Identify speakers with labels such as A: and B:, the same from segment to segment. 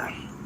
A: Um.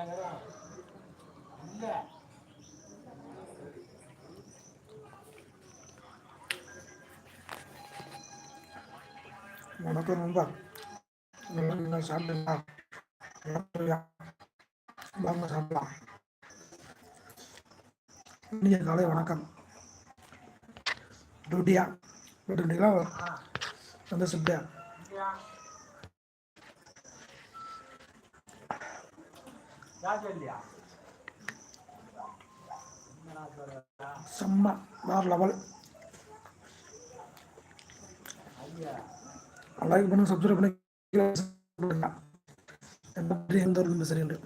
A: கேட்குறோம் இல்லை வணக்கம் நண்பா நல்லா சாப்பிடுங்களா வாங்க சாப்பிடலாம் இனிய காலை வணக்கம் டூட்டியா டூட்டிங்களா வந்து சாப்பிட்டியா செம்ம வேற லெவல் லைக் பண்ணுங்க சப்ஸ்கிரைப் பண்ணுங்க எந்த ஒரு சரி என்று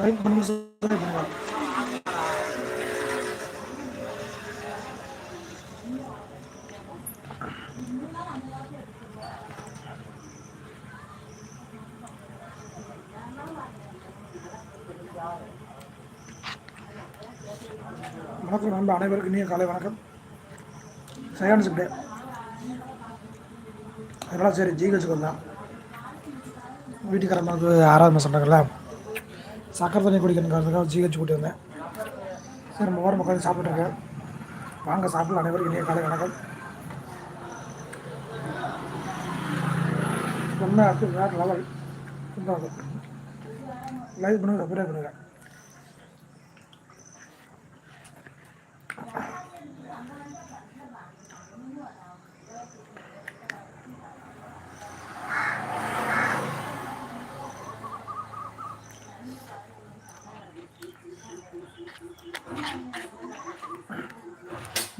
A: லைக் பார்க்குற நண்ப அனைவருக்கும் நீங்கள் காலை வணக்கம் சயான்ஸ் டே அதனால் சரி ஜிஹெச்சுக்கு வந்தான் வீட்டுக்காரம்மாவுக்கு ஆறாவது மாதம் சொன்னாங்கல்ல சக்கரை தண்ணி குடிக்கணுங்கிறதுக்காக ஜிஹெச் கூட்டி வந்தேன் சரி நம்ம ஓரம் உட்காந்து சாப்பிட்ருக்கேன் வாங்க சாப்பிட அனைவருக்கும் நீங்கள் காலை வணக்கம் ஒன்றா அடுத்து வேறு லெவல் லைவ் பண்ணுங்கள் அப்படியே பண்ணுங்கள்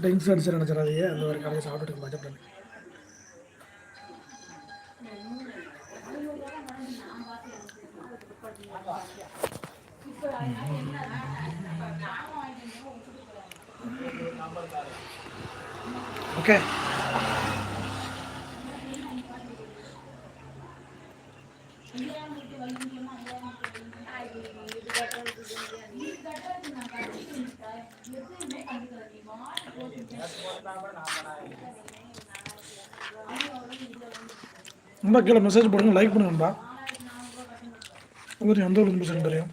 A: ட்ரிங்க்ஸ் அடிச்சு நினச்சிடாதீங்க அந்த மாதிரி கடையை சாப்பிட்டுக்கு மஜா பண்ணி ஓகே நண்பா கீழே மெசேஜ் போடுங்க லைக் பண்ணுங்க நண்பா எந்த ஒரு மெசேஜ் தெரியும்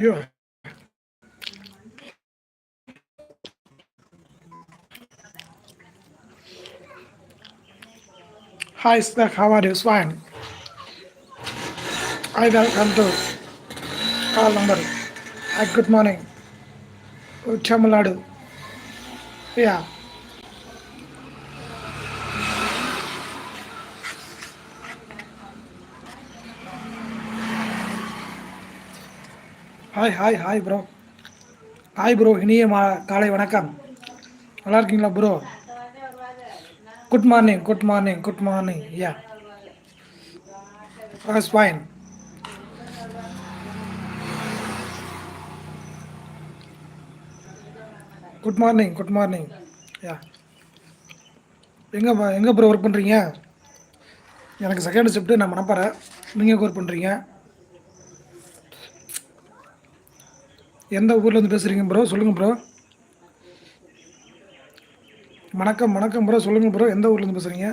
A: ஐயோ Hi, sir. How are you? Fine. I welcome to call number. Hi, good morning. Tamil Nadu. Yeah. Hi hi hi bro hi bro இனிய மா காலை வணக்கம் நல்லா இருக்கீங்களா bro good morning good morning good morning yeah it's fine good morning good morning yeah எங்கே எங்கே bro work பண்ணுறீங்க எனக்கு செகண்ட் ஷிஃப்ட்டு நான் மணப்பாறை நீங்கள் ஒர்க் பண்ணுறீங்க எந்த ஊர்லேருந்து பேசுகிறீங்க ப்ரோ சொல்லுங்கள் ப்ரோ வணக்கம் வணக்கம் ப்ரோ சொல்லுங்கள் ப்ரோ எந்த ஊர்லேருந்து பேசுகிறீங்க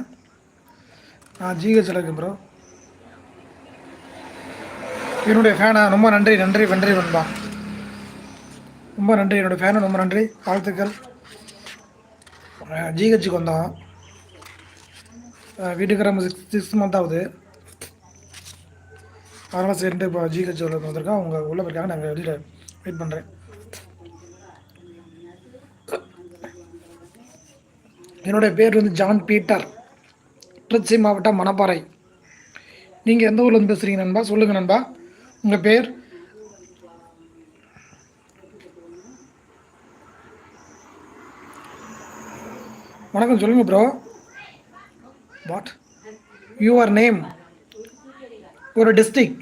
A: ஆ ஜிஹெச் இருக்கேன் ப்ரோ என்னுடைய ஃபேனா ரொம்ப நன்றி நன்றி நன்றி நண்பா ரொம்ப நன்றி என்னுடைய ஃபேனை ரொம்ப நன்றி வாழ்த்துக்கள் ஜிஹெச்சுக்கு வந்தோம் வீட்டுக்கு நம்ம சிக்ஸ் சிக்ஸ் மந்த் ஆகுது அதனால் சேர்ந்து இப்போ ஜிஹெச் வந்திருக்கோம் அவங்க உள்ளே போயிருக்காங்க நாங்கள் வெளியில் வெயிட் பண்ணுறேன் என்னுடைய பேர் வந்து ஜான் பீட்டர் திருச்சி மாவட்டம் மணப்பாறை நீங்கள் எந்த ஊர்லேருந்து பேசுகிறீங்க நண்பா சொல்லுங்கள் நண்பா உங்கள் பேர் வணக்கம் சொல்லுங்கள் ப்ரோ வாட் யுவர் நேம் ஒரு district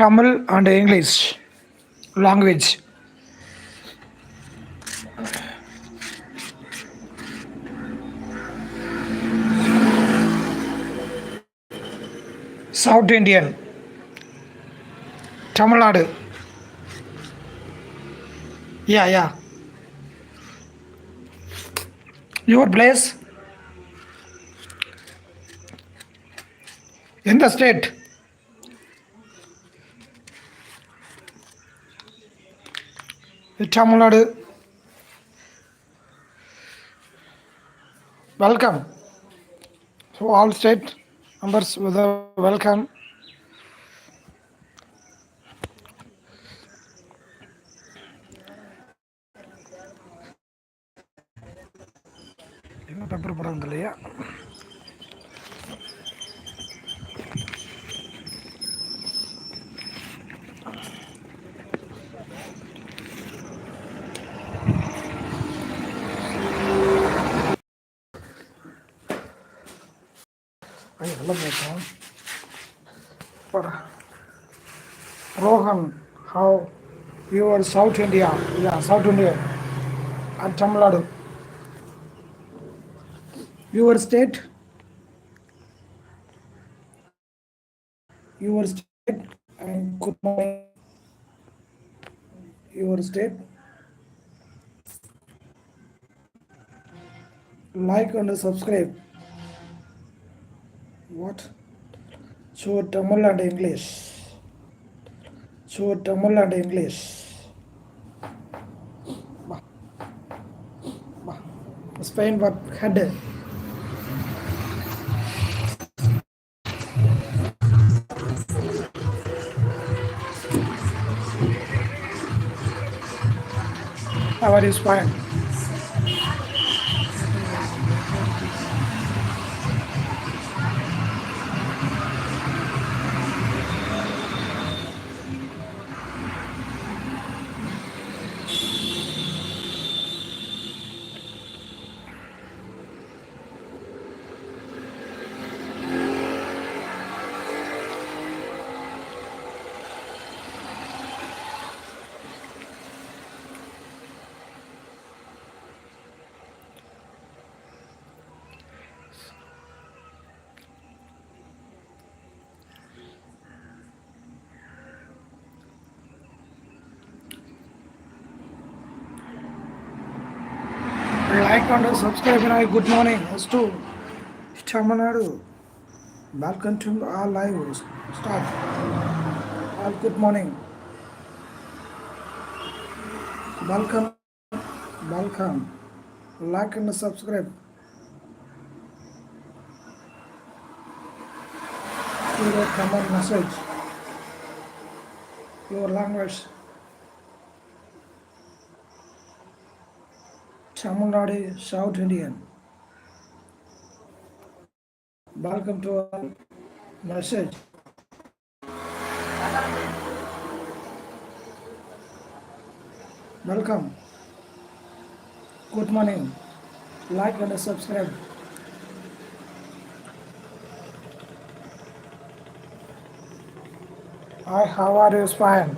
A: Tamil and English language south Indian Tamil Nadu yeah yeah your place எந்த state Tamil Nadu welcome all state members with welcome என்ன பேப்பர் போடுறது இல்லையா I love that song. But Rohan, how you were South India, South India, and Tamil Nadu. Your state? Your state, and good morning. Your state? like and subscribe what show tamil and english show tamil and english spain what head How are you, Spain? Like and subscribe and good morning first ఇష్టమన్నాడు welcome to a live start all good morning welcome welcome like and subscribe your message your language Tamil South Indian. Welcome to our message. Welcome. Good morning. Like and subscribe. Hi, how are you, Spine?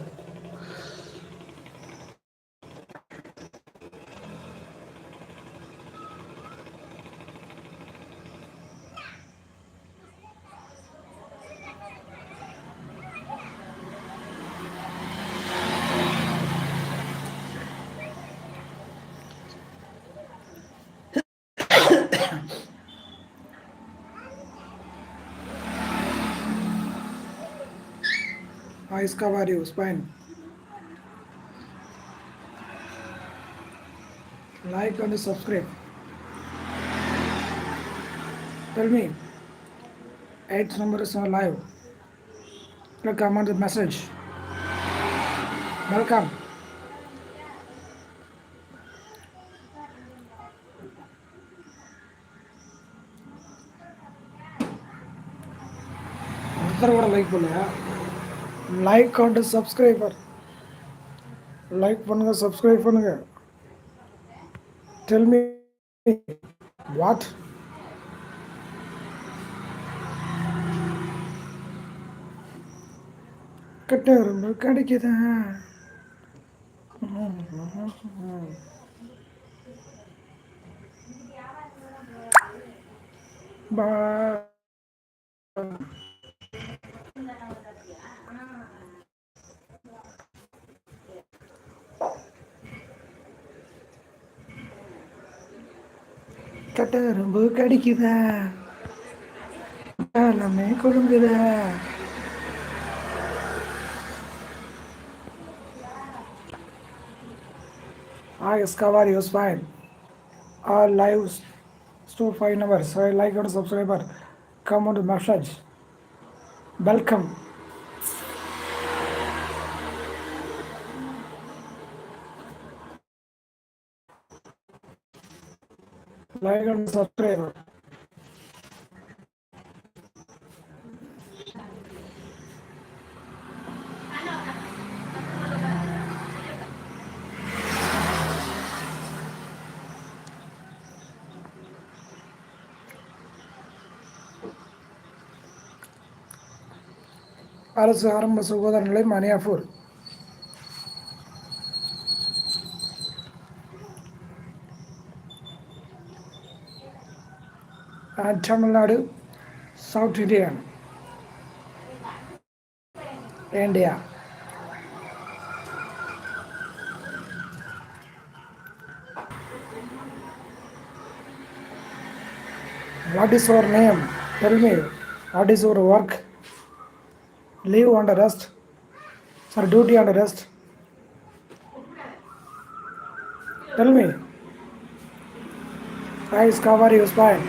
A: इसका value spine like and subscribe tell me at number is live welcome on the message welcome अंदर like बोलेगा like காட்டு subscriber like பண்ணுங்கள் subscribe பண்ணுங்கள் tell me what கட்ட ரொம்ப கிடைக்குதா பா கட்டரும்பு கடிக்குதா எல்லாமே கொழுங்குதா I discover your smile. Our lives store five numbers. So I like and subscriber. Come on the message. Welcome. Like and subscribe அரசு ஆரம்ப சுகாதார நிலையம் அனியாபூர் and Tamil Nadu, South Indian, India. What is your name? Tell me, what is your work? Leave on the rest, sir, duty on the rest. Tell me. Guys, cover your spine.